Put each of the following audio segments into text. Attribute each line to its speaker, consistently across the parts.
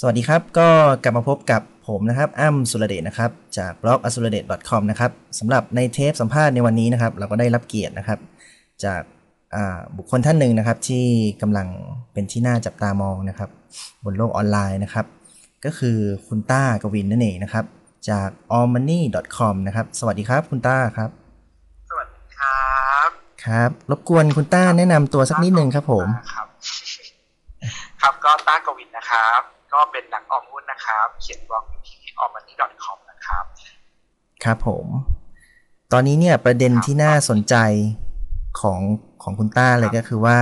Speaker 1: สวัสดีครับ ก็กลับมาพบกับผมนะครับอ้ำสุรเดชนะครับ จากบล็อกอสุรเดช .com นะครับสำหรับในเทปสัมภาษณ์ในวันนี้นะครับ เราก็ได้รับเกียรตินะครับ จากบุคคลท่านหนึ่งนะครับ ที่กำลังเป็นที่น่าจับตามองนะครับ บนโลกออนไลน์นะครับ ก็คือคุณต้ากวินนั่นเองนะครับ จาก allmoney.com นะครับ สวัสดีครับคุณต้าครับ
Speaker 2: สวัสดีครับ
Speaker 1: ครับ รบกวนคุณต้าแนะนำตัวสักนิดหนึ่งครับผม
Speaker 2: ครับ ครับก็ต้ากวินนะครับ ก็เป็นนักออมหุ้นนะครับ เขียนบล็อกที่ allmoney.com นะครับ
Speaker 1: ครับผม ตอนนี้เนี่ยประเด็นที่น่าสนใจของของคุณต้าเลยก็คือว่า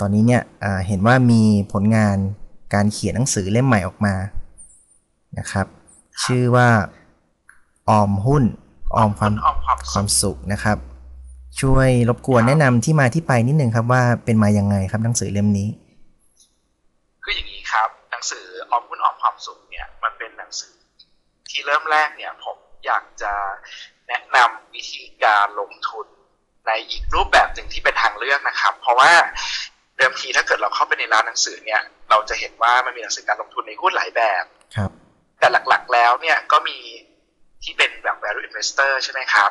Speaker 1: ตอนนี้เนี่ยเห็นว่ามีผลงานการเขียนหนังสือเล่มใหม่ออกมานะครับ ชื่อว่าออมหุ้นออมความความสุขนะครับ ช่วยรบกวนแนะนำที่มาที่ไปนิดนึงครับว่าเป็นมายังไงครับหนังสือเล่มนี้
Speaker 2: คืออย่างนี้ครับ หนั งสือออมหุ้นออมความสุขเนี่ยมันเป็นหนังสือที่เริ่มแรกเนี่ยผมอยากจะแนะนำวิธีการลงทุนในอีกรูปแบบหนึ่งที่เป็นทางเลือกนะครับ เพราะว่าเดิมทีถ้าเกิดเราเข้าไปในร้านหนังสือเนี่ย เราจะเห็นว่ามันมีหนังสือการลงทุนในหุ้นหลายแบบ
Speaker 1: ครับ
Speaker 2: แต่หลักๆแล้วเนี่ยก็มีที่เป็นแบบ value investor ใช่ไหมครับ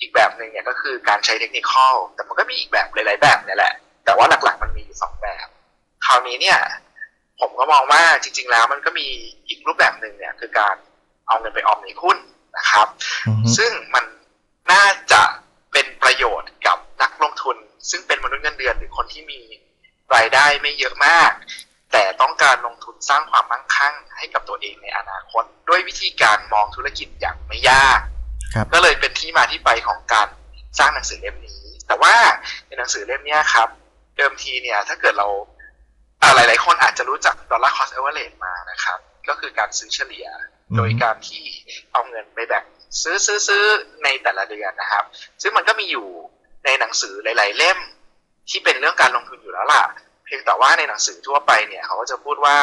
Speaker 2: อีกแบบหนึ่งเนี่ยก็คือการใช้เทคนิคแต่มันก็มีอีกแบบหลายๆแบบเนี่ยแหละ แต่ว่าหลักๆมันมีอยู่สองแบบ คราวนี้เนี่ย ผมก็มองว่าจริง ๆ แล้วมันก็มีอีกรูปแบบหนึ่งเนี่ย คือการเอาเงินไปออมในหุ้นนะครับ ซึ่งมันน่าจะเป็นประโยชน์กับนักลงทุน ซึ่งเป็นมนุษย์เงินเดือนหรือคนที่มีรายได้ไม่เยอะมาก แต่ต้องการลงทุนสร้างความมั่งคั่งให้กับตัวเองในอนาคต ด้วยวิธีการมองธุรกิจอย่างไม่ยาก ก็เลยเป็นที่มาที่ไปของการสร้างหนังสือเล่มนี้ แต่ว่าในหนังสือเล่มนี้ครับ เดิมทีเนี่ยถ้าเกิดเรา หลายๆ คนอาจจะรู้จักดอลลาร์คอสเอเวอร์เรจมานะครับ ก็คือการซื้อเฉลี่ย โดยการที่เอาเงินไปแบ่งซื้อซื้อซื้อในแต่ละเดือนนะครับ ซึ่งมันก็มีอยู่ในหนังสือหลาย ๆ เล่ม ที่เป็นเรื่องการลงทุนอยู่แล้วล่ะ เพียงแต่ว่าในหนังสือทั่วไปเนี่ยเขาก็จะพูดว่า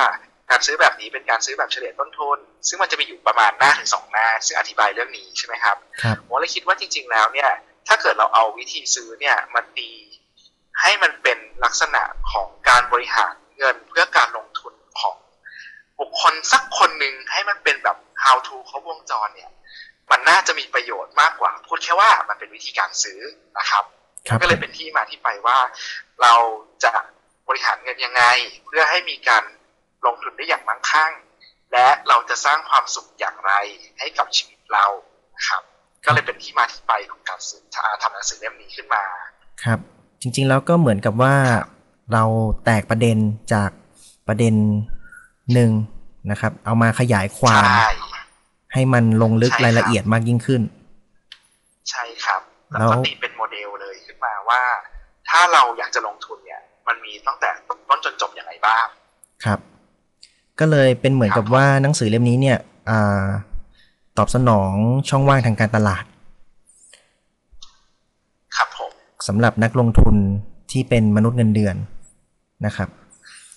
Speaker 2: การซื้อแบบนี้เป็นการซื้อแบบเฉลี่ยต้นทุน ซึ่งมันจะมีอยู่ประมาณหน้าถึงสองหน้าซึ่งอธิบายเรื่องนี้ใช่ไหมครับผมเลยคิดว่าจริง ๆ แล้วเนี่ย ถ้าเกิดเราเอาวิธีซื้อเนี่ยมันตีให้มันเป็นลักษณะของการบริหาร เงินเพื่อการลงทุนของบุคคลสักคนหนึ่งให้มันเป็นแบบ how to ครบวงจรเนี่ย มันน่าจะมีประโยชน์มากกว่า พูดแค่ว่ามันเป็นวิธีการซื้อนะครับก็เลยเป็นที่มาที่ไปว่า เราจะบริหารเงินยังไง เพื่อให้มีการลงทุนได้อย่างมั่งคั่ง และเราจะสร้างความสุขอย่างไรให้กับชีวิตเราครับ ก็เลยเป็นที่มาที่ไปของการซื้อทำหนังสือเล่มนี้ขึ้นมา
Speaker 1: ครับ จริงๆแล้วก็เหมือนกับว่า เราแตกประเด็นจากประเด็นหนึ่งนะครับ เอามาขยายความให้มันลงลึกรายละเอียดมากยิ่งขึ้น
Speaker 2: ใช่ครับ แล้วก็ตีเป็นโมเดลเลยขึ้นมาว่า ถ้าเราอยากจะลงทุนเนี่ย มันมีตั้งแต่ต้นจนจบอย่างไรบ้าง
Speaker 1: ครับ ก็เลยเป็นเหมือนกับว่าหนังสือเล่มนี้เนี่ยอตอบสนองช่องว่างทางการตลาด
Speaker 2: ครับผม
Speaker 1: สำหรับนักลงทุนที่เป็นมนุษย์เงินเดือน นะครับ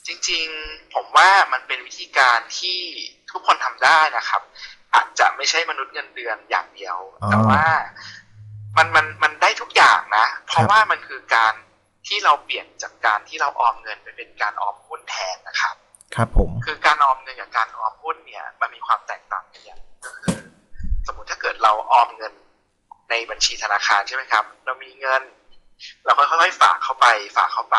Speaker 2: จริงๆผมว่ามันเป็นวิธีการที่ทุกคนทำได้นะครับ อาจจะไม่ใช่มนุษย์เงินเดือนอย่างเดียว แต่ว่ามันมันมันได้ทุกอย่างนะ เพราะว่ามันคือการที่เราเปลี่ยนจากการที่เราออมเงินไปเป็นการออมหุ้นแทนนะครับ
Speaker 1: ครับผม
Speaker 2: คือการออมเงินกับการออมหุ้นเนี่ยมันมีความแตกต่างกันอย่างก็คือสมมติถ้าเกิดเราออมเงินในบัญชีธนาคารใช่ไหมครับ เรามีเงิน เราค่อยๆฝากเข้าไป ฝากเข้าไป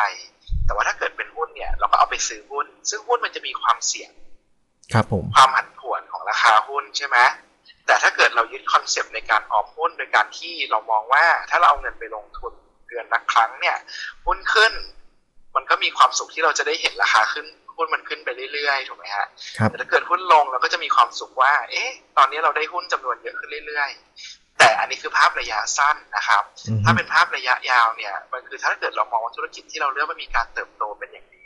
Speaker 2: แต่ว่าถ้าเกิดเป็นหุ้นเนี่ย เราก็เอาไปซื้อหุ้น ซึ่งหุ้นมันจะมีความเสี่ยง
Speaker 1: ครับผม
Speaker 2: ความผันผวนของราคาหุ้นใช่ไหมแต่ถ้าเกิดเรายึดคอนเซปต์ในการออมหุ้นโดยการที่เรามองว่าถ้าเราเอาเงินไปลงทุนเดือนละครั้งเนี่ยหุ้นขึ้น มันก็มีความสุขที่เราจะได้เห็นราคาขึ้นหุ้นมันขึ้นไปเรื่อยๆถูกไหมฮะแต่ถ้าเกิดหุ้นลงเราก็จะมีความสุขว่า เอ๊ะ ตอนนี้เราได้หุ้นจำนวนเยอะขึ้นเรื่อยๆ แต่อันนี้คือภาพระยะสั้นนะครับ ถ้าเป็นภาพระยะยาวเนี่ยมันคือถ้าเกิดเรามองว่าธุรกิจที่เราเลือกมันมีการเติบโตเป็นอย่างดี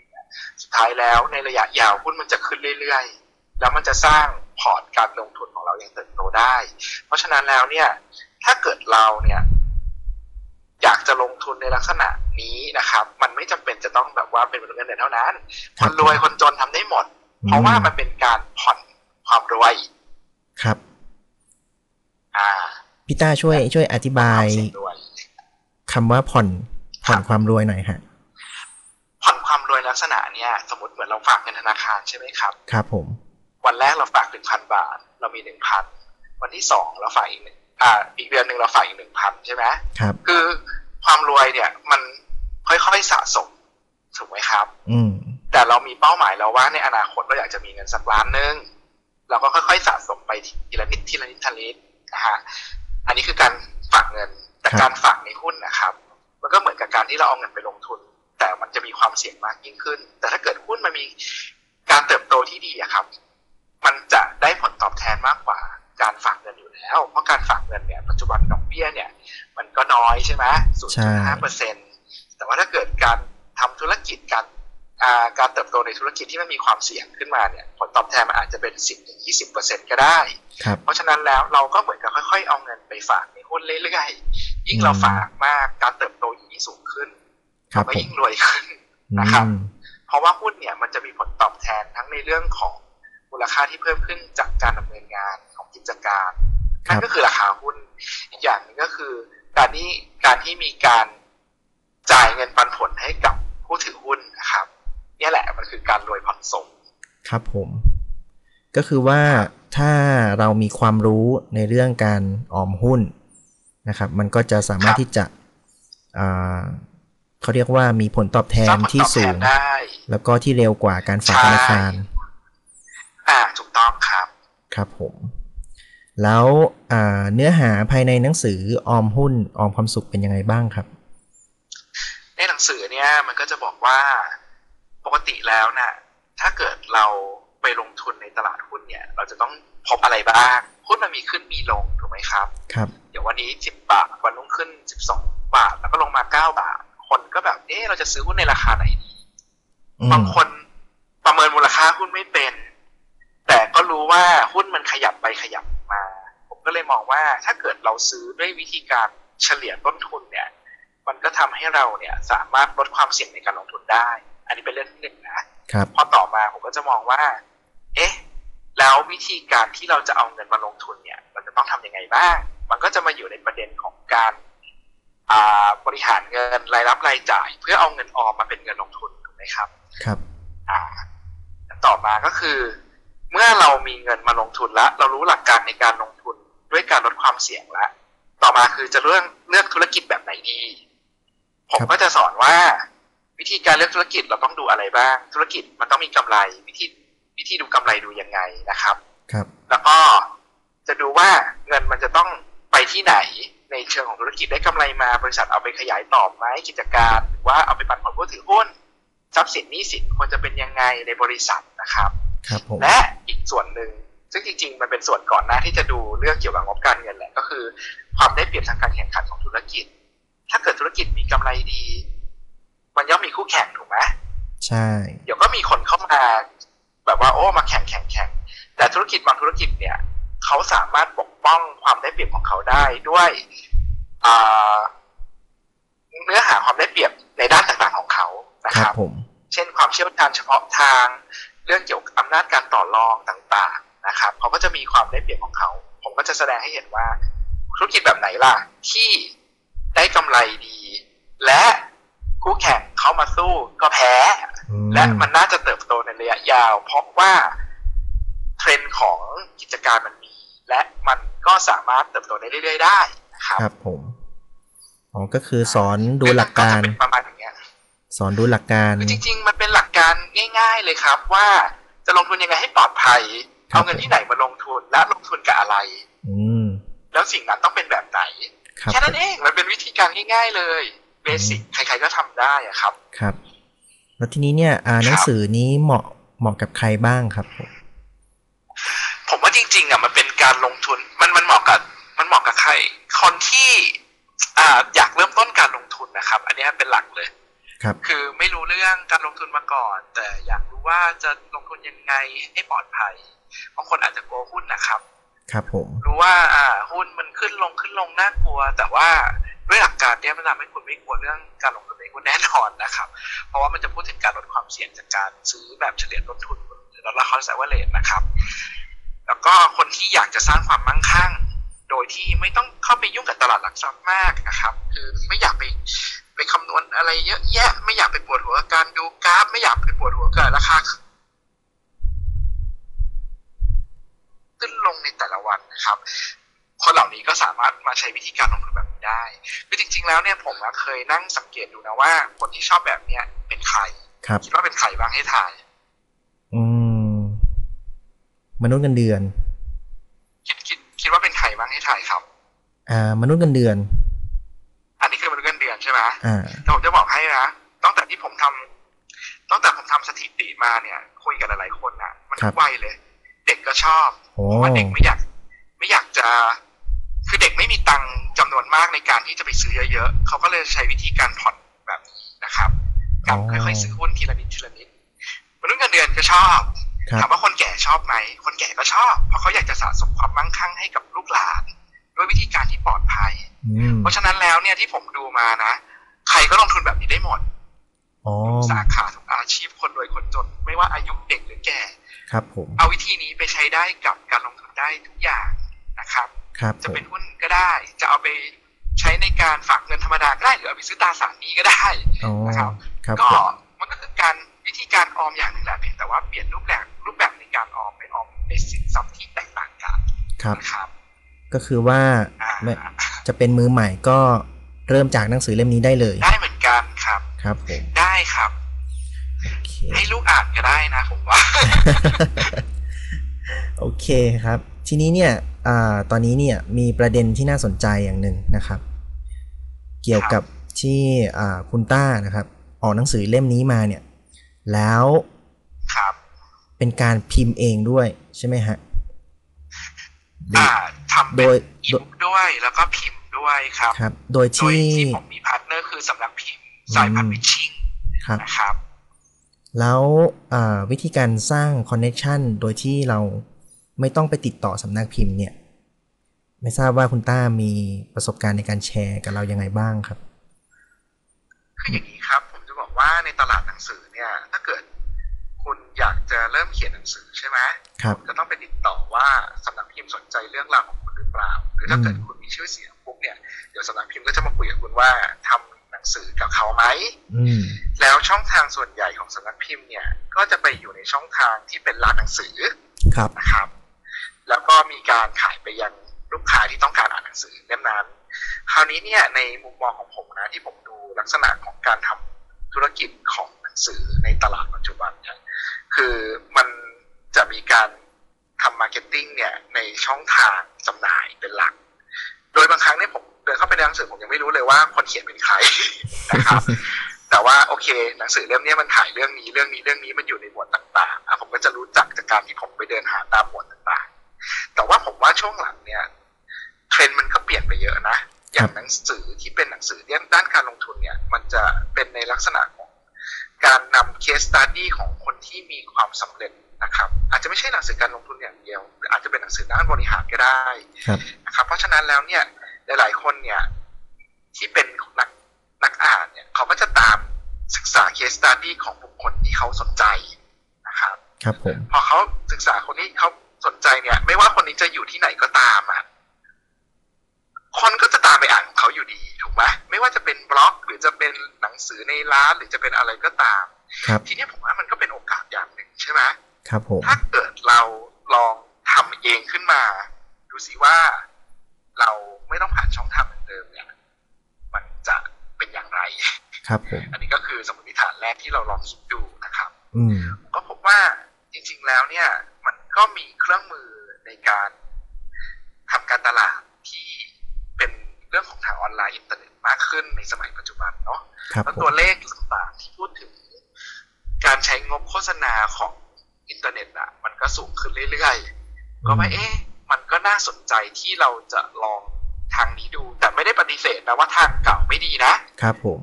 Speaker 2: สุดท้ายแล้วในระยะยาวหุ้นมันจะขึ้นเรื่อยๆ แล้วมันจะสร้างพอร์ตการลงทุนของเราอย่างเติบโตได้ เพราะฉะนั้นแล้วเนี่ยถ้าเกิดเราเนี่ยอยากจะลงทุนในลักษณะนี้นะครับ มันไม่จำเป็นจะต้องแบบว่าเป็นเงินเดือนเท่านั้น คนรวยคนจนทำได้หมด เพราะว่ามันเป็นการผ่อนความรวย
Speaker 1: ครับ
Speaker 2: อ่า
Speaker 1: พี่ต้าช่วย ช่วยอธิบายคำว่าผ่อนผ่อนความรวยหน่อยฮะ
Speaker 2: ผ่อนความรวยลักกษณะเนี้ยสมมติเหมือนเราฝากเงินธนาคารใช่ไหมครับ
Speaker 1: ครับผม
Speaker 2: วันแรกเราฝากหนึ่งพันบาท เรามีหนึ่งพันวันที่สองเราฝากอีกหนึ่งอ่า อีกเดือนหนึ่งเราฝากอีกหนึ่งพันใช่ไหม
Speaker 1: ครับ
Speaker 2: คือความรวยเนี่ยมันค่อยๆสะสมถูกไหมครับ
Speaker 1: อืม
Speaker 2: แต่เรามีเป้าหมายแล้วว่าในอนาคตเราอยากจะมีเงินสักล้านหนึงเราก็ค่อยๆสะสมไปทีละนิดทีละนิดทีละนิดนะฮะ อันนี้คือการฝากเงิน แต่การฝากในหุ้นนะครับ มันก็เหมือนกับการที่เราเอาเงินไปลงทุน แต่มันจะมีความเสี่ยงมากยิ่งขึ้น แต่ถ้าเกิดหุ้นมันมีการเติบโตที่ดีอะครับ มันจะได้ผลตอบแทนมากกว่าการฝากเงินอยู่แล้ว เพราะการฝากเงินเนี่ยปัจจุบันดอกเบี้ยเนี่ย มันก็น้อยใช่ไหมศูนย์จุดห้าเปอร์เซ็นแต่ว่าถ้าเกิดการทำธุรกิจการ การเติบโตในธุรกิจที่มันมีความเสี่ยงขึ้นมาเนี่ยผลตอบแทนมันอาจจะเป็นสิบถึงยี่สิบเปอร์เซ็นก็ได้
Speaker 1: ครับ
Speaker 2: เพราะฉะนั้นแล้วเราก็เหมือนกับค่อย ๆ เอาเงินไปฝากในหุ้นเรื่อยๆยิ่งเราฝากมากการเติบโตยิ่งสูงขึ้น
Speaker 1: ครับ
Speaker 2: ก็
Speaker 1: ผม
Speaker 2: ยิ่งรวยขึ้นนะครับ
Speaker 1: อืม
Speaker 2: เพราะว่าหุ้นเนี่ยมันจะมีผลตอบแทนทั้งในเรื่องของมูลค่าที่เพิ่มขึ้นจากการดำเนินงานของกิจการ
Speaker 1: ครั
Speaker 2: นั่
Speaker 1: บ
Speaker 2: นก็คือราคาหุ้นอีกอย่างหนึงก็คือ การที่การที่มีการจ่ายเงินปันผล ครับผ
Speaker 1: ม ก็คือว่าถ้าเรามีความรู้ในเรื่องการออมหุ้นนะครับ มันก็จะสามารถ
Speaker 2: ครับ
Speaker 1: ที่จะอ่าเขาเรียกว่ามีผลตอบแท
Speaker 2: สร้านงผล
Speaker 1: ที่
Speaker 2: ตอบแท
Speaker 1: สู
Speaker 2: น
Speaker 1: ง
Speaker 2: ได้
Speaker 1: แล้วก็ที่เร็วกว่าการฝาก
Speaker 2: ใช่
Speaker 1: ธนาคาร
Speaker 2: อ่าถูกต้องครับ
Speaker 1: ครับผม แล้วอ่าเนื้อหาภายในหนังสือออมหุ้นออมความสุขเป็นยังไงบ้างครับ
Speaker 2: ในหนังสือเนี่ยมันก็จะบอกว่าปกติแล้วน่ะ ถ้าเกิดเราไปลงทุนในตลาดหุ้นเนี่ย เราจะต้องพบอะไรบ้างหุ้นมันมีขึ้นมีลงถูกไหมครับ
Speaker 1: ครับ
Speaker 2: เดี๋ยววันนี้สิบบาทวันรุ่งขึ้นสิบสองบาท แล้วก็ลงมาเก้าบาท คนก็แบบเอ๊ะเราจะซื้อหุ้นในราคาไหนดี
Speaker 1: อืม
Speaker 2: บางคนประเมินมูลค่าหุ้นไม่เป็น แต่ก็รู้ว่าหุ้นมันขยับไปขยับมา ผมก็เลยมองว่าถ้าเกิดเราซื้อด้วยวิธีการเฉลี่ยต้นทุนเนี่ย มันก็ทำให้เราเนี่ยสามารถลดความเสี่ยงในการลงทุนได้ อันนี้เป็นเรื่องที่หนึ่งนะ
Speaker 1: ครับ
Speaker 2: พอต่อมาผมก็จะมองว่า เอ๊ะ แล้ววิธีการที่เราจะเอาเงินมาลงทุนเนี่ย เราจะต้องทำยังไงบ้าง มันก็จะมาอยู่ในประเด็นของการอ่าบริหารเงินรายรับรายจ่าย เพื่อเอาเงินออมมาเป็นเงินลงทุนถูกไหมครับ
Speaker 1: ครับ
Speaker 2: อ่าต่อมาก็คือ เมื่อเรามีเงินมาลงทุนแล้ว เรารู้หลักการในการลงทุนด้วยการลดความเสี่ยงแล้วต่อมาคือจะเลือกเลือกธุรกิจแบบไหนดี ผม
Speaker 1: ครับ
Speaker 2: ก็จะสอนว่า วิธีการเลือกธุรกิจเราต้องดูอะไรบ้าง ธุรกิจมันต้องมีกำไร วิธีวิธีดูกำไรดูยังไงนะครับ
Speaker 1: ครับ
Speaker 2: แล้วก็จะดูว่าเงินมันจะต้องไปที่ไหนในเชิงของธุรกิจได้กำไรมาบริษัทเอาไปขยายต่อไหมกิจการหรือว่าเอาไปปันผลผู้ถือหุ้นทรัพย์สินหนี้สินควรจะเป็นยังไงในบริษัทนะครับ
Speaker 1: ครับผม
Speaker 2: และอีกส่วนหนึ่งซึ่งจริง ๆ มันเป็นส่วนก่อนหน้าที่จะดูเรื่องเกี่ยวกับงบการเงินแหละก็คือ ความได้เปรียบทางการแข่งขันของธุรกิจ ถ้าเกิดธุรกิจมีกำไรดี มันย่อมมีคู่แข่งถูกไหม
Speaker 1: ใช่
Speaker 2: เดี๋ยวก็มีคนเข้ามาแบบว่าโอ้มาแข่งแข่งแข่งแต่ธุรกิจบางธุรกิจเนี่ยเขาสามารถปกป้องความได้เปรียบของเขาได้ด้วยอ่าเนื้อหาความได้เปรียบในด้านต่างๆของเขานะ
Speaker 1: ค
Speaker 2: ค
Speaker 1: รั
Speaker 2: รั
Speaker 1: บบผม
Speaker 2: เช่นความเชี่ยวชาญเฉพาะทางเรื่องเกี่ยวกับอำนาจการต่อรองต่าง ๆ นะครับเขาก็จะมีความได้เปรียบของเขา ผมก็จะแสดงให้เห็นว่าธุรกิจแบบไหนล่ะ ที่ได้กำไรดี และ คู่แข่งเขามาสู้ก็แพ้
Speaker 1: อืม
Speaker 2: และมันน่าจะเติบโตในระยะยาว เพราะว่าเทรนด์ของกิจการมันมี และมันก็สามารถเติบโตได้เรื่อยๆได้นะครับ
Speaker 1: ครับผมอ๋อก็คือสอนดูหลักการ
Speaker 2: จะเป็นประมาณอย่างเงี้ย
Speaker 1: สอนดูหลักการ
Speaker 2: คือจริง ๆ มันเป็นหลักการง่าย ๆ เลยครับ ว่าจะลงทุนยังไงให้ปลอดภัย
Speaker 1: ครับ
Speaker 2: เอาเงินที่ไหนมาลงทุนและลงทุนกับอะไร
Speaker 1: อืม
Speaker 2: แล้วสิ่งนั้นต้องเป็นแบบไหน
Speaker 1: ครับ
Speaker 2: แค่นั้นเองมันเป็นวิธีการง่าย ๆ เลย เบสิกใครๆก็ทำได้อะครับ
Speaker 1: ครับ แล้วทีนี้เนี่ยอ่าหนังสือนี้เหมาะเหมาะกับใครบ้างครับผม
Speaker 2: ผมว่าจริงๆอะมันเป็นการลงทุนมันมันเหมาะกับมันเหมาะกับใคร คนที่อ่าอยากเริ่มต้นการลงทุนนะครับ อันนี้เป็นหลักเลย
Speaker 1: ครับ
Speaker 2: คือไม่รู้เรื่องการลงทุนมาก่อน แต่อยากรู้ว่าจะลงทุนยังไงให้ปลอดภัยบางคนอาจจะกลัวหุ้นนะครับ
Speaker 1: ครับผม
Speaker 2: รู้ว่าอ่าหุ้นมันขึ้นลงขึ้นลงน่ากลัว แต่ว่า ด้วยหลักการเนี้ยมันทำให้คุณไม่กลัวเรื่องการลงทุนในหุ้นแน่นอนนะครับ เพราะว่ามันจะพูดถึงการลดความเสี่ยงจากการซื้อแบบเฉลี่ยต้นทุนหรือลดราคาแซวเลตนะครับ แล้วก็คนที่อยากจะสร้างความมั่งคั่ง โดยที่ไม่ต้องเข้าไปยุ่งกับตลาดหลักทรัพย์มากนะครับ คือไม่อยากไปไปคำนวณอะไรเยอะแยะ ไม่อยากไปปวดหัวกับการดูกราฟ ไม่อยากไปปวดหัวกับราคาขึ้นลงในแต่ละวันนะครับ คนเหล่านี้ก็สามารถมาใช้วิธีการลงทุนแบบ ได้คือจริง ๆ แล้วเนี่ยผมอะเคยนั่งสังเกตดูนะว่า คนที่ชอบแบบเนี้ยเป็นใคร
Speaker 1: ครับ
Speaker 2: คิดว่าเป็นใครบ้างให้ถ่าย
Speaker 1: อืมมนุษย์เงินเดือน
Speaker 2: คิดคิดคิดว่าเป็นใครบ้างให้ถ่ายครับ
Speaker 1: อ่า มนุษย์เงินเดือน
Speaker 2: อันนี้คือมนุษย์เงินเดือนใช่ไหม
Speaker 1: อ่า
Speaker 2: แต่ผมจะบอกให้นะตั้งแต่ที่ผมทำตั้งแต่ผมทำสถิติมาเนี่ย คุยกับหลายๆคนอะ มัน
Speaker 1: ครั
Speaker 2: ทุ
Speaker 1: บ
Speaker 2: กวัยเลย เด็กก็ชอบ
Speaker 1: โอ้
Speaker 2: เพราะว่าเด็กไม่อยาก ไม่อยากจะ คือเด็กไม่มีตังค์จำนวนมากในการที่จะไปซื้อเยอะๆเขาก็เลยใช้วิธีการผ่อนแบบนี้นะครับกับค่อยๆซื้อหุ้นทีละนิดทีละนิดมนุษย์เงินเดือนก็ชอบ
Speaker 1: ครั
Speaker 2: ถา
Speaker 1: บ
Speaker 2: มว่าคนแก่ชอบไหม คนแก่ก็ชอบ เพราะเขาอยากจะสะสมความมั่งคั่งให้กับลูกหลาน ด้วยวิธีการที่ปลอดภัย
Speaker 1: อืม
Speaker 2: เพราะฉะนั้นแล้วเนี่ยที่ผมดูมานะ ใครก็ลงทุนแบบนี้ได้หมด
Speaker 1: อ๋อ
Speaker 2: สาขาทุกอาชีพคนรวยคนจน ไม่ว่าอายุเด็กหรือแก่
Speaker 1: ครับผม
Speaker 2: เอาวิธีนี้ไปใช้ได้กับการลงทุนได้ทุกอย่างนะครับ
Speaker 1: ครับ
Speaker 2: จะ
Speaker 1: ผม
Speaker 2: เป็นหุ้นก็ได้ จะเอาไปใช้ในการฝากเงินธรรมดาก็ได้หรือเอาไปซื้อตราสารหนี้ก็ได้
Speaker 1: อ๋อ
Speaker 2: นะครับ
Speaker 1: ครับ
Speaker 2: ก็
Speaker 1: ผม
Speaker 2: มันก็คือการวิธีการออมอย่างหนึ่งแหละเพียงแต่ว่าเปลี่ยนรูปแบบรูปแบบในการออมไปออมในสินทรัพย์ที่แตกต่างกัน
Speaker 1: ครับ
Speaker 2: นะครับ
Speaker 1: ก็คือว่า
Speaker 2: อ่า
Speaker 1: ไม่จะเป็นมือใหม่ก็เริ่มจากหนังสือเล่มนี้ได้เลย
Speaker 2: ได้เหมือนกันครับ
Speaker 1: ครับผม
Speaker 2: ได้ครับ
Speaker 1: โอเค
Speaker 2: ให้ลูกอ่านก็ได้นะผมว่า
Speaker 1: โอเคครับ ทีนี้เนี่ย อาตอนนี้เนี่ยมีประเด็นที่น่าสนใจอย่างหนึ่งนะครับ เกี่ยวกับที่อ่าคุณต้านะครับ ออกหนังสือเล่มนี้มาเนี่ย แล้ว
Speaker 2: ครับ
Speaker 1: เป็นการพิมพ์เองด้วยใช่ไหมฮะ
Speaker 2: อ่าทำ
Speaker 1: โด
Speaker 2: เป็น
Speaker 1: ย
Speaker 2: อีบุ๊กด้วยแล้วก็พิมพ์ด้วยครับ
Speaker 1: ครับ โดย
Speaker 2: โดย
Speaker 1: ที่
Speaker 2: ที่ผมมีพาร์ทเนอร์คือสำนักพิมพ์สาย
Speaker 1: อืม
Speaker 2: พับลิชชิ่ง
Speaker 1: ครับ
Speaker 2: นะครับ
Speaker 1: แล้วอ่าวิธีการสร้างคอนเน c t ชันโดยที่เราไม่ต้องไปติดต่อสำนักพิมพ์เนี่ย ไม่ทราบว่าคุณต้ามีประสบการณ์ในการแชร์กับเรายังไงบ้างครับ
Speaker 2: คืออย่างนี้ครับ ผมจะบอกว่าในตลาดหนังสือเนี่ย ถ้าเกิดคุณอยากจะเริ่มเขียนหนังสือใช่ไหม
Speaker 1: ครับ
Speaker 2: จะต้องไปติดต่อว่าสำนักพิมพ์สนใจเรื่องราวของคุณหรือเปล่า หรือถ้า
Speaker 1: อืม
Speaker 2: เกิดคุณมีชื่อเสียงปุ๊บเนี่ย เดี๋ยวสำนักพิมพ์ก็จะมาคุยกับคุณว่าทำหนังสือกับเขาไหม
Speaker 1: อืม
Speaker 2: แล้วช่องทางส่วนใหญ่ของสำนักพิมพ์เนี่ย ก็จะไปอยู่ในช่องทางที่เป็นร้านหนังสือ
Speaker 1: ครับ
Speaker 2: นะครับ แล้วก็มีการขายไปยัง ลูกค้าที่ต้องการอ่านหนังสือเล่มนั้น คราวนี้เนี่ยในมุมมองของผมนะที่ผมดูลักษณะของการทำธุรกิจของหนังสือในตลาดปัจจุบันเนี่ยคือมันจะมีการทำมาร์เก็ตติ้งเนี่ยในช่องทางจำหน่ายเป็นหลัก โดยบางครั้งเนี่ยผมเดินเข้าไปในหนังสือผมยังไม่รู้เลยว่าคนเขียนเป็นใครนะครับแต่ว่าโอเคหนังสือเล่มนี้มันถ่ายเรื่องนี้เรื่องนี้เรื่องนี้มันอยู่ในหมวดต่างๆอะผมก็จะรู้จักจากการที่ผมไปเดินหาตามหมวดต่างๆ แต่ว่าผมว่าช่วงหลังเนี่ยเทรนด์มันก็เปลี่ยนไปเยอะนะอย่างหนังสือที่เป็นหนังสือเรื่องด้านการลงทุนเนี่ย มันจะเป็นในลักษณะของการนำเคสตัดดี้ของคนที่มีความสำเร็จนะครับ อาจจะไม่ใช่หนังสือการลงทุนอย่างเดียวหรืออาจจะเป็นหนังสือด้านบริหารก็ได้
Speaker 1: ครับ
Speaker 2: นะครับ เพราะฉะนั้นแล้วเนี่ยหลาย ๆ คนเนี่ยที่เป็นนักนักอ่านเนี่ยเขาก็จะตามศึกษา case study ของบุคคลที่เขาสนใจนะครับ
Speaker 1: ครับผม
Speaker 2: พอเขาศึกษาคนที่เขา สนใจเนี่ย ไม่ว่าคนนี้จะอยู่ที่ไหนก็ตามอะคนก็จะตามไปอ่านของเขาอยู่ดีถูกไหมไม่ว่าจะเป็นบล็อก หรือจะเป็นหนังสือในร้านหรือจะเป็นอะไรก็ตาม
Speaker 1: ครับ
Speaker 2: ทีเนี้ยผมว่ามันก็เป็นโอกาสอย่างหนึ่งใช่ไหม
Speaker 1: ครับผม
Speaker 2: ถ้าเกิดเราลองทำเองขึ้นมา ดูสิว่าเราไม่ต้องผ่านช่องทางเหมือนเดิมเนี่ย มันจะเป็นอย่างไร
Speaker 1: ครับผม
Speaker 2: อันนี้ก็คือสมมติฐานแรกที่เราลองคิดดูนะครับ
Speaker 1: อืม
Speaker 2: ผมก็พบว่าจริง ๆแล้วเนี่ยมัน ก็มีเครื่องมือในการทำการตลาดที่เป็นเรื่องของทางออนไลน์อินเทอร์เน็ตมากขึ้นในสมัยปัจจุบันเนาะ
Speaker 1: ครับ
Speaker 2: แล้ว
Speaker 1: ผ
Speaker 2: ตัว
Speaker 1: ม
Speaker 2: เลขต่างๆที่พูดถึง การใช้งบโฆษณาของอินเทอร์เน็ตอะ มันก็สูงขึ้นเรื่อยๆ ก็ว่าเอ๊ะมันก็น่าสนใจที่เราจะลองทางนี้ดู แต่ไม่ได้ปฏิเสธนะว่าทางเก่าไม่ดีนะ
Speaker 1: ครับผม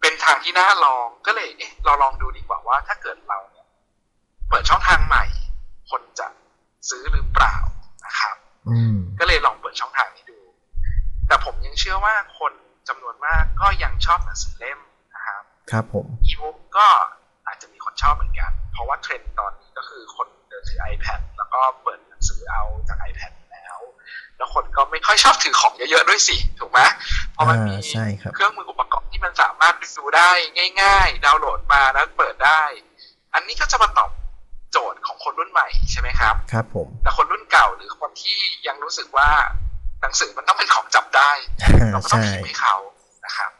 Speaker 2: เป็นทางที่น่าลองก็เลย เอ๊ะ เราลองดูดีกว่าว่า ถ้าเกิดเราเนี่ยเปิดช่องทางใหม่ คนจะซื้อหรือเปล่านะครับ
Speaker 1: อืม
Speaker 2: ก็เลยลองเปิดช่องทางนี้ดู แต่ผมยังเชื่อว่าคนจำนวนมากก็ยังชอบหนังสือเล่มนะครับ
Speaker 1: ครับผม
Speaker 2: อีบุ๊กก็อาจจะมีคนชอบเหมือนกัน เพราะว่าเทรนด์ตอนนี้ก็คือคนเดินถือ iPad แล้วก็เปิดหนังสือเอาจาก iPad แล้ว แล้วคนก็ไม่ค่อยชอบถือของเยอะๆด้วยสิถูกไหมเพราะมันมี
Speaker 1: อ่าใช่ครับ
Speaker 2: เครื่องมืออุปกรณ์ที่มันสามามารถดูได้ง่าย ๆ ดาวน์โหลดมาแล้วเปิดได้ อันนี้ก็จะมาตอบ โจทย์ของคนรุ่นใหม่ใช่ไหมครับ
Speaker 1: ครับผม
Speaker 2: แต่คนรุ่นเก่าหรือคนที่ยังรู้สึกว่าหนังสือมันต้องเป็นของจับได้ เราก็ต้อง
Speaker 1: ใช่
Speaker 2: พิมพ์ให้เขานะครับ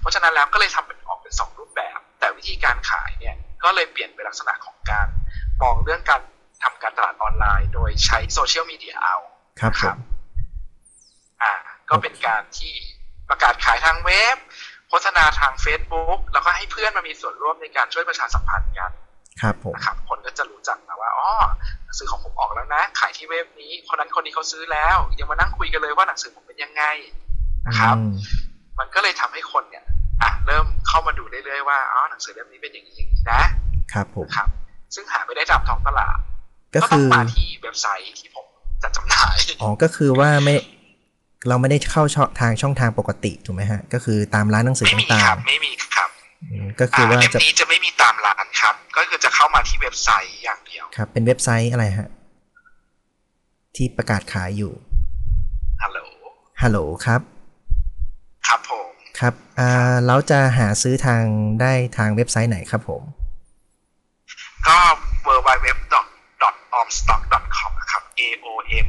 Speaker 2: เพราะฉะนั้นแล้วก็เลยทำเป็นออกเป็นสองรูปแบบ แต่วิธีการขายเนี่ยก็เลยเปลี่ยนเป็นลักษณะของการมองเรื่องการทำการตลาดออนไลน์ โดยใช้โซเชียลมีเดียเอา
Speaker 1: ครับผ
Speaker 2: ครั
Speaker 1: ม
Speaker 2: บอ่า ก็เป็นการที่ประกาศขายทางเว็บโฆษณาทาง Facebook แล้วก็ให้เพื่อนมามีส่วนร่วมในการช่วยประชาสัมพันธ์กัน
Speaker 1: ครับผม
Speaker 2: นะครับคนก็จะรู้จักนะว่าอ๋อหนังสือของผมออกแล้วนะ ขายที่เว็บนี้คนนั้นคนนี้เขาซื้อแล้ว ยังมานั่งคุยกันเลยว่าหนังสือผมเป็นยังไงนะครับ
Speaker 1: อืม
Speaker 2: มันก็เลยทำให้คนเนี่ยอะเริ่มเข้ามาดูเรื่อยๆว่าอ๋อหนังสือเล่มนี้เป็นอย่างนี้อย่างนี้นะครับ
Speaker 1: ผม
Speaker 2: ครับ ซึ่งหาไม่ได้ตามท้องตลาด
Speaker 1: ก็
Speaker 2: ก็ต้
Speaker 1: คื
Speaker 2: อง
Speaker 1: อ
Speaker 2: มาที่เว็บไซต์ที่ผมจัดจำหน่าย
Speaker 1: อ๋อก็คือว่าไม่เราไม่ได้เข้าช่องทางช่องทางปกติถูกไหมฮะ ก็คือตามร้านหนังสือ
Speaker 2: ไม่มี
Speaker 1: ต่า
Speaker 2: ครั
Speaker 1: ง
Speaker 2: บไม่มีครับ
Speaker 1: ๆอืม ก็คือ
Speaker 2: อ่า
Speaker 1: ว่า
Speaker 2: เล่ม
Speaker 1: จะ
Speaker 2: นี้จะไม่มีตามร้านครับ ก็คือจะเข้ามาที่เว็บไซต์อย่างเดียว
Speaker 1: ครับ เป็นเว็บไซต์อะไรฮะที่ประกาศขายอยู่
Speaker 2: ฮัลโหล
Speaker 1: ฮัลโหลครับ
Speaker 2: ครับผม
Speaker 1: ครับอ่าแล้วจะหาซื้อทางได้ทางเว็บไซต์ไหนครับผม
Speaker 2: ก็ w w w o m s t o c k c o m นะครับ a o m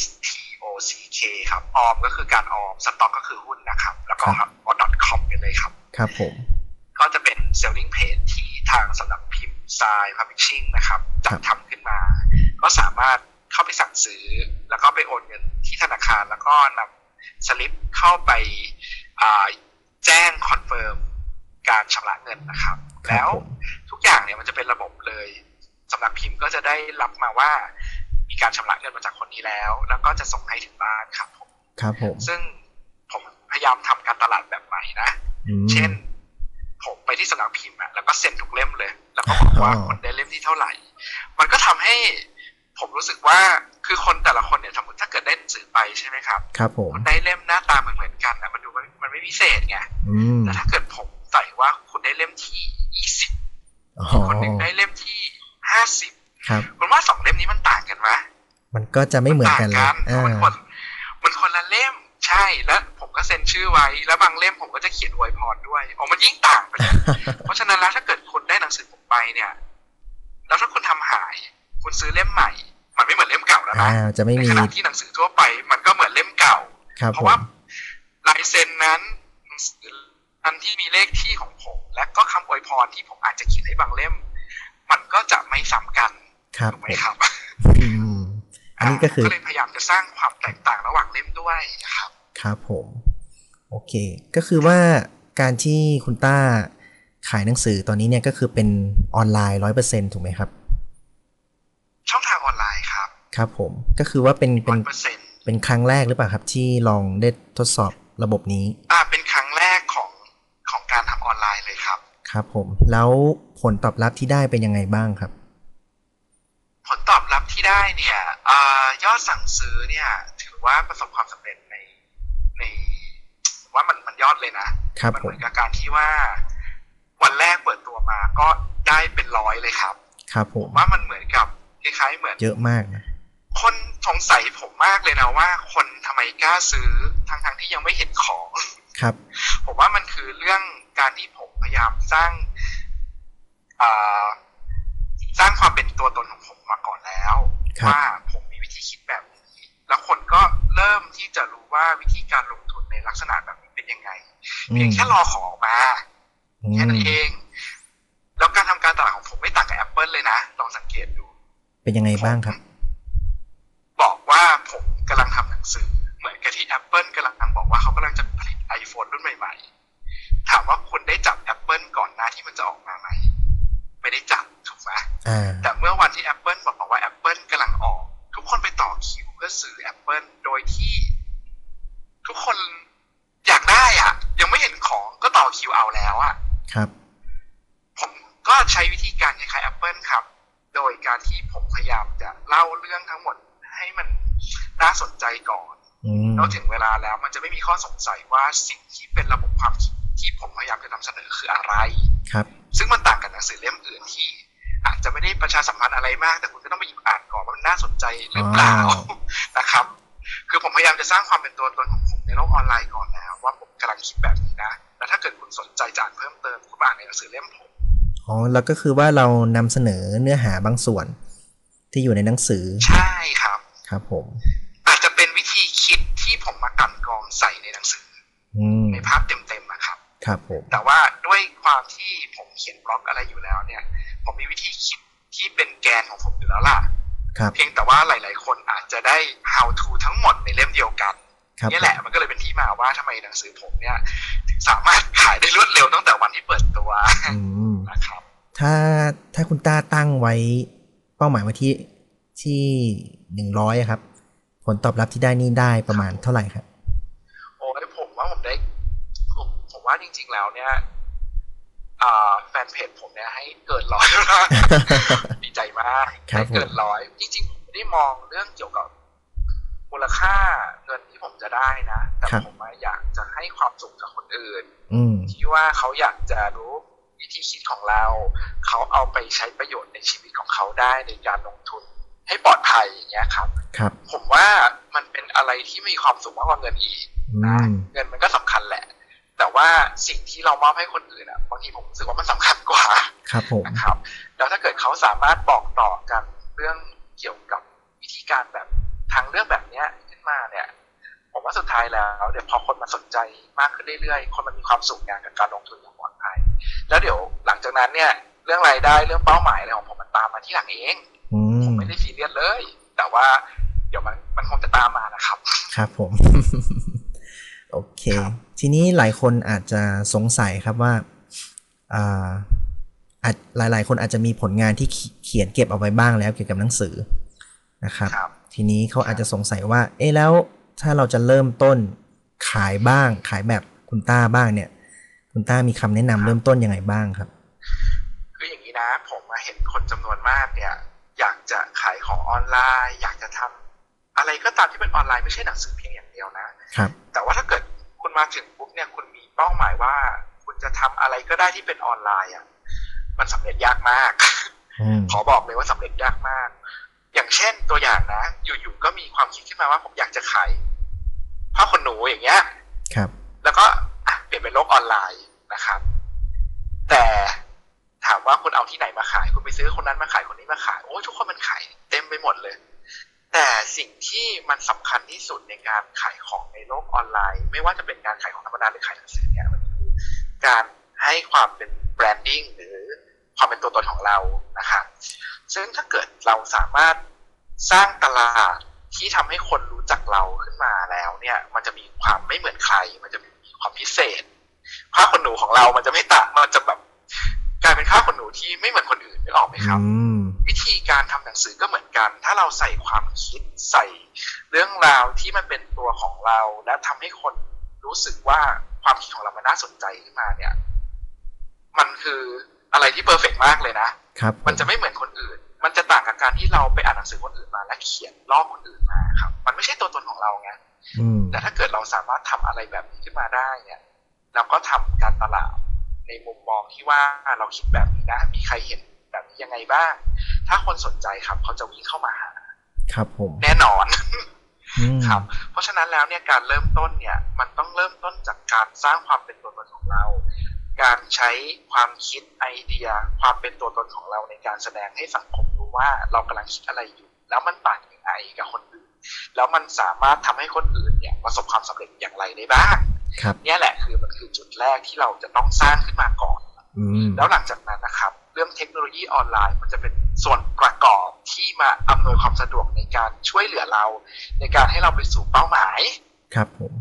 Speaker 2: s t o c k ครับออมก็คือการออมสต็อกก็คือหุ้นนะครับ แล้วก็
Speaker 1: ครับ
Speaker 2: อ .com ไปเลยครับ
Speaker 1: ครับผม
Speaker 2: ก็จะเป็น selling page ที่ทางสำนักพิมพ์ s าย Publishing นะครับจัดทำขึ้นมา ก็สามารถเข้าไปสั่งซื้อ แล้วก็ไปโอนเงินที่ธนาคาร แล้วก็นำสลิปเข้าไปอ่าแจ้งคอนเฟิร์มการชำระเงินนะครับ
Speaker 1: ครับ
Speaker 2: แล้ว
Speaker 1: ผม
Speaker 2: ทุกอย่างเนี่ยมันจะเป็นระบบเลยสำนักพิมพ์ก็จะได้รับมาว่ามีการชำระเงินมาจากคนนี้แล้ว แล้วก็จะส่งให้ถึงบ้านครับผม
Speaker 1: ครับผม
Speaker 2: ซึ่งผมพยายามทำการตลาดแบบใหม่นะ
Speaker 1: อืม
Speaker 2: เช่นผม ไปที่สำนักพิมพ์อะแล้วก็เซ็นทุกเล่มเลย แล้วก็บอกว่า
Speaker 1: อ๋อ
Speaker 2: คนได้เล่มที่เท่าไหร่ มันก็ทำให้ผมรู้สึกว่าคือคนแต่ละคนเนี่ยสมมติถ้าเกิดได้หนังสือไปใช่ไหมครับ
Speaker 1: ครับผม
Speaker 2: คุณได้เล่มหน้าตาเหมือนเหมือนๆกันอะมันดูมันมันไม่พิเศษไง
Speaker 1: อืม
Speaker 2: แต่ถ้าเกิดผมใส่ว่าคุณได้เล่มที่ยี่สิบ
Speaker 1: อ๋อ
Speaker 2: คนหนึ่งได้เล่มที่ห้าสิบ
Speaker 1: ครับ
Speaker 2: คุณว่าสองเล่มนี้มันต่างกันไหม
Speaker 1: มันก็จะไม่เหมือนกันเลย
Speaker 2: ต่าง
Speaker 1: อ่า
Speaker 2: มันคนมันคนละเล่ม ใช่แล้วผมก็เซ็นชื่อไว้ แล้วบางเล่มผมก็จะเขียนอวยพรด้วยโอ้มันยิ่งต่างไปเลยเพราะฉะนั้นแล้วถ้าเกิดคุณได้หนังสือผมไปเนี่ย แล้วถ้าคุณทำหาย คุณซื้อเล่มใหม่ มันไม่เหมือนเล่มเก่าแล้ว
Speaker 1: อ่า
Speaker 2: นะ
Speaker 1: จะไม่
Speaker 2: ใน
Speaker 1: มี
Speaker 2: ขณะที่หนังสือทั่วไป มันก็เหมือนเล่มเก่า
Speaker 1: ครับ
Speaker 2: เพ
Speaker 1: ผ
Speaker 2: ราะ
Speaker 1: ม
Speaker 2: ว่าลายเซ็นนั้นหนังสืออันที่มีเลขที่ของผม และก็คำอวยพรที่ผมอาจจะเขียนให้บางเล่ม มันก็จะไม่ซ้ำกัน
Speaker 1: ครับ
Speaker 2: ถูก
Speaker 1: ผ
Speaker 2: ไหม
Speaker 1: ม
Speaker 2: ครับ
Speaker 1: อืมอันนี้ก็คือ
Speaker 2: ก็เลยพยายามจะสร้างความแตกต่างระหว่างเล่มด้วยครับ
Speaker 1: ครับผมโอเค ก็คือว่าการที่คุณต้าขายหนังสือตอนนี้เนี่ยก็คือเป็นออนไลน์ร้อยเปอร์เซ็นถูกไหมครับ
Speaker 2: ช่องทางออนไลน์ครับ
Speaker 1: ครับผมก็คือว่าเป็นเป็
Speaker 2: ร้อนยเปอร์เซ็นต์
Speaker 1: เป็นครั้งแรกหรือเปล่าครับที่ลองได้ทดสอบระบบนี้
Speaker 2: อ่าเป็นครั้งแรกของของการทำออนไลน์เลยครับ
Speaker 1: ครับผม แล้วผลตอบรับที่ได้เป็นยังไงบ้างครับ
Speaker 2: ผลตอบรับที่ได้เนี่ยอายอดสั่งซื้อเนี่ย ถือว่าประสบความสำเร็จในใน ว่ามันมันยอดเลยนะครับมั
Speaker 1: ผ
Speaker 2: เห
Speaker 1: ม
Speaker 2: มือนกับการที่ว่า วันแรกเปิดตัวมาก็ได้เป็นร้อยเลยครับ
Speaker 1: ครับผม
Speaker 2: ว่ามันเหมือนกับคล้ายๆเหมือน
Speaker 1: เยอะมากนะ
Speaker 2: คนสงสัยผมมากเลยนะว่า คนทำไมกล้าซื้อทั้งๆที่ยังไม่เห็นของ
Speaker 1: ครับ
Speaker 2: ผมว่ามันคือเรื่องการที่ผมพยายามสร้างอ่าสร้างความเป็นตัวตนของผมมาก่อนแล้ว
Speaker 1: ครับ
Speaker 2: ว่าผมมีวิธีคิดแบบนี้ แล้วคนก็เริ่มที่จะรู้ว่าวิธีการลงทุนในลักษณะแบบนี้ เป็นยังไง
Speaker 1: อื
Speaker 2: เพียง
Speaker 1: ม
Speaker 2: แค่รอของออกมา
Speaker 1: อื
Speaker 2: แค่นั้น
Speaker 1: ม
Speaker 2: เอง แล้วการทำการตลาดของผมไม่ต่างกับ Apple เลยนะลองสังเกตดู
Speaker 1: เป็นยังไงบ้างครับ
Speaker 2: บอกว่าผมกำลังทำหนังสือ เหมือนกับที่ Apple กำลังบอกว่าเขากำลังจะผลิต iPhone รุ่นใหม่ ๆ ถามว่าคุณได้จับ Apple ก่อนหน้าที่มันจะออกมาไหมไม่ได้จับถูกไหม
Speaker 1: อ่า
Speaker 2: แต่เมื่อวันที่ Apple บอกว่า Apple กำลังออก ทุกคนไปต่อคิวเพื่อซื้อ Apple โดยที่ ทุกคน อยากได้อะ ยังไม่เห็นของก็ต่อคิวเอาแล้วอะ
Speaker 1: ครับ
Speaker 2: ผมก็ใช้วิธีการคล้ายๆ Apple ครับ โดยการที่ผมพยายามจะเล่าเรื่องทั้งหมดให้มันน่าสนใจก่อน
Speaker 1: อืม
Speaker 2: แล้วถึงเวลาแล้วมันจะไม่มีข้อสงสัยว่าสิ่งที่เป็นระบบความคิดที่ผมพยายามจะนำเสนอคืออะไร
Speaker 1: ครับ
Speaker 2: ซึ่งมันต่างกับหนังสือเล่มอื่นที่ อาจจะไม่ได้ประชาสัมพันธ์อะไรมาก แต่คุณก็ต้องไปหยิบอ่านก่อนว่ามันน่าสนใจหรือเปล่า
Speaker 1: อ๋อ
Speaker 2: นะครับ คือผมพยายามจะสร้างความเป็นตัวตนของผมในโลกออนไลน์ก่อนแล้ว ว่าผมกำลังคิดแบบนี้นะแแล้วถ้าเกิดคุณสนใจจะอ่านเพิ่มเติมคุณอ่านในหนังสือเล่มผม
Speaker 1: อ๋อแล้วก็คือว่าเรานำเสนอเนื้อหาบางส่วนที่อยู่ในหนังสือ
Speaker 2: ใช่ครับ
Speaker 1: ครับผม
Speaker 2: อาจจะเป็นวิธีคิดที่ผมมากลั่นกรองใส่ในหนังสือ
Speaker 1: อืม
Speaker 2: ในภาพเต็มๆนะครับ
Speaker 1: ครับผม
Speaker 2: แต่ว่าด้วยความที่ผมเขียนบล็อกอะไรอยู่แล้วเนี่ย ผมมีวิธีคิดที่เป็นแกนของผมอยู่แล้วล่ะ
Speaker 1: ครับ
Speaker 2: เพียงแต่ว่าหลาย ๆ คนอาจจะได้ how to ทั้งหมดในเล่มเดียวกัน
Speaker 1: ครับ
Speaker 2: นี่แหละมันก็เลยเป็นที่มาว่าทำไมหนังสือผมเนี่ยถึงสามารถขายได้รวดเร็วตั้งแต่วันที่เปิดตัว
Speaker 1: อืม
Speaker 2: นะครับ
Speaker 1: ถ้าถ้าคุณต้าตั้งไว้เป้าหมายไว้ที่ที่หนึ่งร้อยครับ ผลตอบรับที่ได้นี่ได้ประมาณเท่าไหร่ครับ
Speaker 2: โอ้ยผมว่าผมได้ผมผมว่าจริง ๆ แล้วเนี่ยอ่าแฟนเพจผมเนี่ยให้เกินร้อยแล้วนะดีใจมาก
Speaker 1: ครับ
Speaker 2: ให้เกินร้อยจริงๆผมไม่ได้มองเรื่องเกี่ยวกับ มูลค่าเงินที่ผมจะได้นะ แต่
Speaker 1: ครับ
Speaker 2: ผมอะอยากจะให้ความสุขกับคนอื่น
Speaker 1: อืม
Speaker 2: ที่ว่าเขาอยากจะรู้วิธีคิดของเรา เขาเอาไปใช้ประโยชน์ในชีวิตของเขาได้ในการลงทุนให้ปลอดภัยอย่างเงี้ยครับ
Speaker 1: ครับ
Speaker 2: ผมว่ามันเป็นอะไรที่มีความสุขมากกว่าเงินอีก
Speaker 1: อื
Speaker 2: นะ
Speaker 1: ม
Speaker 2: เงินมันก็สำคัญแหละ แต่ว่าสิ่งที่เรามอบให้คนอื่นอะบางทีผมรู้สึกว่ามันสำคัญกว่า
Speaker 1: ครับผม
Speaker 2: นะครับ แล้วถ้าเกิดเขาสามารถบอกต่อกันเรื่อง ท้ายแล้วเดี๋ยวพอคนมาสนใจมากขึ้นเรื่อยๆ คนมันมีความสุขงานกับการลงทุนอย่างปลอดภัย แล้วเดี๋ยวหลังจากนั้นเนี่ยเรื่องรายได้เรื่องเป้าหมายอะไรของผมมันตามมาที่หลังเอง
Speaker 1: อื
Speaker 2: ผม
Speaker 1: ม
Speaker 2: ไม่ได้ซีเรียสเลย แต่ว่าเดี๋ยวมันมันคงจะตามมานะครับ
Speaker 1: ครับผม โอเค
Speaker 2: ครับ
Speaker 1: ทีนี้หลายคนอาจจะสงสัยครับว่าอ่าอาจหลายๆคนอาจจะมีผลงานที่เขีเขียนเก็บเอาไว้บ้างแล้วเกี่ยวกับหนังสือนะครับ
Speaker 2: ครับ
Speaker 1: ทีนี้เขาอาจจะสงสัยว่า เอ๊ะแล้ว ถ้าเราจะเริ่มต้นขายบ้าง ขายแบบคุณต้าบ้างเนี่ย คุณต้ามีคำแนะนำเริ่มต้นยังไงบ้างครับ
Speaker 2: คืออย่างนี้นะ ผมมาเห็นคนจำนวนมากเนี่ย อยากจะขายของออนไลน์ อยากจะทำอะไรก็ตามที่เป็นออนไลน์ไม่ใช่หนังสือเพียงอย่างเดียวนะ
Speaker 1: ครับ
Speaker 2: แต่ว่าถ้าเกิดคุณมาถึงปุ๊บเนี่ยคุณมีเป้าหมายว่า คุณจะทำอะไรก็ได้ที่เป็นออนไลน์อะมันสำเร็จยากมาก
Speaker 1: อืม
Speaker 2: ขอบอกเลยว่าสำเร็จยากมาก อย่างเช่นตัวอย่างนะ อยู่ๆก็มีความคิดขึ้นมาว่าผมอยากจะขายผ้าขนหนูอย่างเงี้ย
Speaker 1: ครับ
Speaker 2: แล้วก็อะเปลี่ยนเป็นโลกออนไลน์นะครับ แต่ถามว่าคุณเอาที่ไหนมาขาย คุณไปซื้อคนนั้นมาขายคนนี้มาขาย โอ้ยทุกคนมันขายเต็มไปหมดเลย แต่สิ่งที่มันสำคัญที่สุดในการขายของในโลกออนไลน์ ไม่ว่าจะเป็นการขายของธรรมดาหรือขายหนังสือเนี่ยมันคือการให้ความเป็นแบรนดิ้งหรือ ความเป็นตัวตนของเรานะครับซึ่งถ้าเกิดเราสามารถสร้างตลาดที่ทำให้คนรู้จักเราขึ้นมาแล้วเนี่ย มันจะมีความไม่เหมือนใคร มันจะมีความพิเศษผ้าขนหนูของเรามันจะไม่ต่างมันจะแบบกลายเป็นผ้าขนหนูที่ไม่เหมือนคนอื่นนึกออกไหมครับ
Speaker 1: อืม
Speaker 2: วิธีการทำหนังสือก็เหมือนกัน ถ้าเราใส่ความคิดใส่เรื่องราวที่มันเป็นตัวของเรา และทำให้คนรู้สึกว่าความคิดของเรามันน่าสนใจขึ้นมาเนี่ย มันคือ อะไรที่เพอร์เฟกมากเลยนะ
Speaker 1: ครับผ
Speaker 2: มันจะไม่เหมือนคนอื่น มันจะต่างกับการที่เราไปอ่านหนังสือคนอื่นมา และเขียนลอกคนอื่นมาครับ มันไม่ใช่ตัวตนของเราไง
Speaker 1: อืม
Speaker 2: แต่ถ้าเกิดเราสามารถทำอะไรแบบนี้ขึ้นมาได้เนี่ยเราก็ทำการตลาดในมุมมองที่ว่าเราคิดแบบนี้นะ มีใครเห็นแบบนี้ยังไงบ้าง ถ้าคนสนใจครับ เขาจะวิ่งเข้ามาหา
Speaker 1: ครับผม
Speaker 2: แน่นอน
Speaker 1: อืม
Speaker 2: ครับ เพราะฉะนั้นแล้วเนี่ยการเริ่มต้นเนี่ย มันต้องเริ่มต้นจากการสร้างความเป็นตัวตนของเรา การใช้ความคิดไอเดีย ความเป็นตัวตนของเราในการแสดงให้สังคมรู้ว่าเรากำลังคิดอะไรอยู่ แล้วมันต่างยังไงกับคนอื่น แล้วมันสามารถทำให้คนอื่นเนี่ยประสบความสำเร็จอย่างไรได้บ้าง
Speaker 1: ครับ
Speaker 2: เนี่ยแหละคือมันคือจุดแรกที่เราจะต้องสร้างขึ้นมาก่อน
Speaker 1: อืม
Speaker 2: แล้วหลังจากนั้นนะครับ เรื่องเทคโนโลยีออนไลน์ มันจะเป็นส่วนประกอบที่มาอำนวยความสะดวกในการช่วยเหลือเรา ในการให้เราไปสู่เป้าหมาย
Speaker 1: ครับผม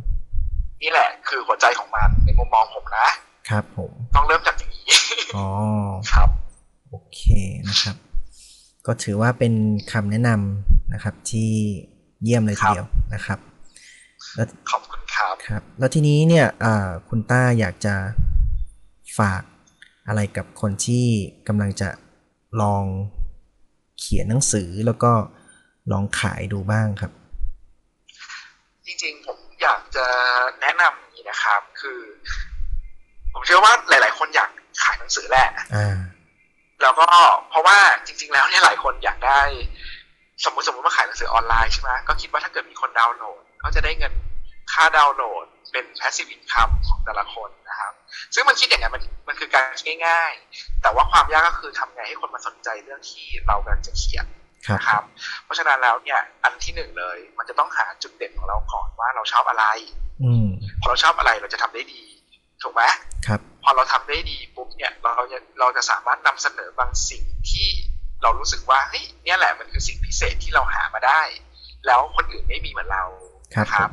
Speaker 2: นี่แหละคือหัวใจของมันในมุมมองผมนะ
Speaker 1: ครับผม
Speaker 2: ต้องเริ่มจากอย่างนี้
Speaker 1: อ๋อ
Speaker 2: ครับ
Speaker 1: โอเคนะครับ ก็ถือว่าเป็นคำแนะนำนะครับ ที่เยี่ยมเลยทีเดียวนะครับแล้ว
Speaker 2: ขอบคุณครับ
Speaker 1: ครับ แล้วทีนี้เนี่ยอ่าคุณต้าอยากจะฝากอะไรกับคนที่กำลังจะลองเขียนหนังสือแล้วก็ลองขายดูบ้างครับ
Speaker 2: จริงๆผมอยากจะแนะนำอย่างนี้นะครับ คือ ผมเชื่อว่าหลาย ๆ คนอยากขายหนังสือแหละ
Speaker 1: อ่า
Speaker 2: แล้วก็เพราะว่าจริง ๆ แล้วเนี่ยหลายคนอยากได้ สมมติสมมติว่าขายหนังสือออนไลน์ใช่ไหมก็คิดว่าถ้าเกิดมีคนดาวน์โหลดก็จะได้เงินค่าดาวน์โหลดเป็น passive income ของแต่ละคนนะครับ ซึ่งมันคิดอย่างนั้นมันมันคือการคิดง่าย ๆ แต่ว่าความยากก็คือทำไงให้คนมาสนใจเรื่องที่เรากำลังจะเขียน
Speaker 1: ครับ
Speaker 2: นะครับ เพราะฉะนั้นแล้วเนี่ย อันที่หนึ่งเลย มันจะต้องหาจุดเด่นของเราก่อนว่าเราชอบอะไร
Speaker 1: อืม
Speaker 2: พอเราชอบอะไรเราจะทำได้ดี ถูกไหม
Speaker 1: ครับ
Speaker 2: พอเราทำได้ดีปุ๊บเนี่ยเราจะเราจะสามารถนำเสนอบางสิ่งที่เรารู้สึกว่าเฮ้ยเนี่ยแหละมันคือสิ่งพิเศษที่เราหามาได้ แล้วคนอื่นไม่มีเหมือนเรา
Speaker 1: ครับ
Speaker 2: นะครับ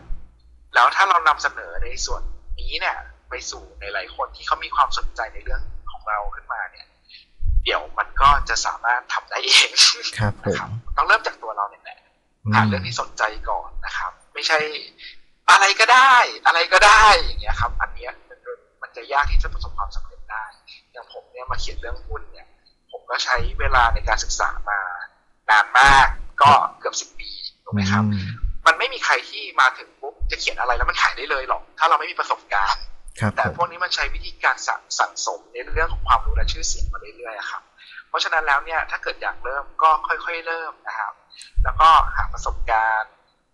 Speaker 2: แล้วถ้าเรานำเสนอในส่วนนี้เนี่ย ไปสู่ในหลายคนที่เขามีความสนใจในเรื่องของเราขึ้นมาเนี่ย เดี๋ยวมันก็จะสามารถทำได้เอง
Speaker 1: ครับผ
Speaker 2: นะ
Speaker 1: ม
Speaker 2: ครับต้องเริ่มจากตัวเราเนี่ยแหละ
Speaker 1: อืม
Speaker 2: หาเรื่องที่สนใจก่อนนะครับ ไม่ใช่อะไรก็ได้ อะไรก็ได้อย่างเงี้ยครับ อันเนี้ยมันจะมันจะ ยากที่จะประสบความสำเร็จได้ อย่างผมเนี่ยมาเขียนเรื่องหุ้นเนี่ย ผมก็ใช้เวลาในการศึกษามานานมากก็เกือบสิบปีถูกไหมครับ
Speaker 1: อืม
Speaker 2: มันไม่มีใครที่มาถึงปุ๊บจะเขียนอะไรแล้วมันขายได้เลยหรอก ถ้าเราไม่มีประสบการณ์
Speaker 1: ครับ
Speaker 2: แต่
Speaker 1: ผ
Speaker 2: พ
Speaker 1: ม
Speaker 2: วกนี้มันใช้วิธีการสั่งสั่งสมในเรื่องของความรู้และชื่อเสียงมาเรื่อยๆอะครับ เพราะฉะนั้นแล้วเนี่ยถ้าเกิดอยากเริ่มก็ค่อยๆเริ่มนะครับ แล้วก็หาประสบการณ์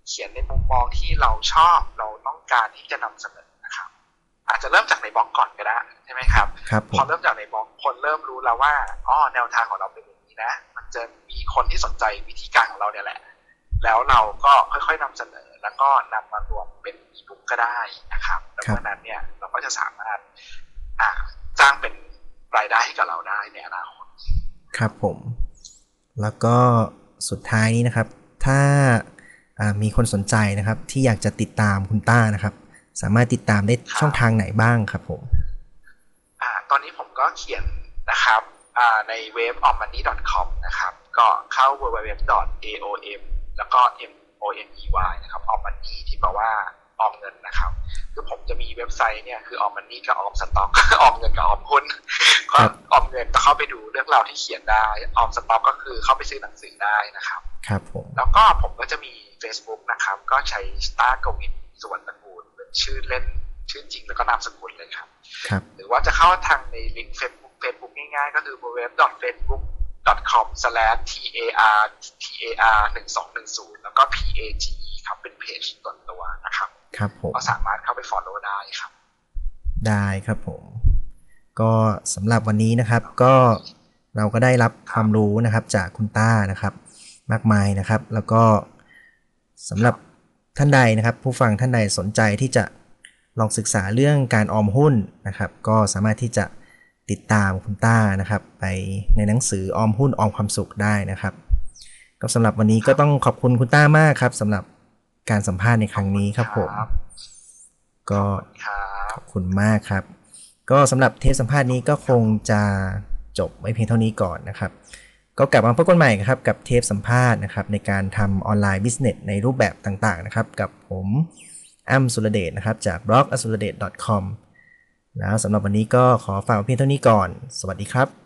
Speaker 2: เขียนในมุมมองที่เราชอบเราต้องการที่จะนำเสนอนะครับ อาจจะเริ่มจากในบล็อกก่อนก็ได้ใช่ไหมครับ
Speaker 1: ครับผ
Speaker 2: พอ
Speaker 1: ม
Speaker 2: เริ่มจากในบล็อกคนเริ่มรู้แล้วว่าอ๋อแนวทางของเราเป็นอย่างนี้นะ มันจะมีคนที่สนใจวิธีการของเราเนี่ยแหละ แล้วเราก็ค่อยๆนำเสนอ แล้วก็นำมารวมเป็นอีบุ๊กก็ได้นะครับแล้ว
Speaker 1: ครับ
Speaker 2: เมื่อนั้นเนี่ยเราก็จะสามารถอ่าจ้างเป็นรายได้ให้กับเราได้ในอนาคต
Speaker 1: ครับผม แล้วก็สุดท้ายนี้นะครับ ถ้าอ่ามีคนสนใจนะครับ ที่อยากจะติดตามคุณต้านะครับ สามารถติดตามได้ช่องทางไหนบ้างครับผม
Speaker 2: อ่าตอนนี้ผมก็เขียนนะครับอ่าในเว็บ ommoney.com นะครับ ก็เข้า www.aom แล้วก็ m o n e y นะครับ ommoney ที่แปลว่าออมเงินนะครับ คือผมจะมีเว็บไซต์เนี่ยคือออมมันนี่กับออมสต็อกออมเงินกับออมหุ้นก็
Speaker 1: ครับ
Speaker 2: ออมเงินก็เข้าไปดูเรื่องราวที่เขียนได้ออมสต็อกก็คือเข้าไปซื้อหนังสือได้นะครับ
Speaker 1: ครับผม
Speaker 2: แล้วก็ผมก็จะมี Facebook นะครับ ก็ใช้สตาร์กวินสุวรรณตระกูลเป็น ชื่อเล่นชื่อจริงแล้วก็นามสกุลเลยครับ
Speaker 1: ครับ
Speaker 2: หรือว่าจะเข้าทางในลิงก์ Facebook Facebook ง่ายๆ ก็คือ www.facebook.com slash tar tar 1210แล้วก็ page ครับเป็นเพจส่วนตัวนะครับ
Speaker 1: ครับผม
Speaker 2: ก็สามารถเข้าไป follow ได้ครับ
Speaker 1: ได้ครับผม ก็สำหรับวันนี้นะครับ ก็เราก็ได้รับความรู้นะครับจากคุณต้านะครับ มากมายนะครับ แล้วก็สำหรับ ท่านใดนะครับ ผู้ฟังท่านใดสนใจที่จะลองศึกษาเรื่องการออมหุ้นนะครับ ก็สามารถที่จะติดตามคุณต้านะครับ ไปในหนังสือออมหุ้นออมความสุขได้นะครับ ก็สำหรับวันนี้ก็ต้องขอบคุณคุณต้ามากครับสำหรับการสัมภาษณ์ในครั้งนี้ครับผม
Speaker 2: ครับ
Speaker 1: ก็
Speaker 2: ครับ
Speaker 1: ขอบคุณมากครับ ก็สำหรับเทปสัมภาษณ์นี้ก็คงจะจบไว้เพียงเท่านี้ก่อนนะครับ ก็กลับมาพบกันใหม่ครับกับเทปสัมภาษณ์นะครับในการทำออนไลน์บิสเนสในรูปแบบต่างๆนะครับกับผมอ้ำสุรเดชนะครับจาก b l o g a s u r a d e t c o m แล้วสำหรับวันนี้ก็ขอฝากเพียงเท่านี้ก่อน สวัสดีครับ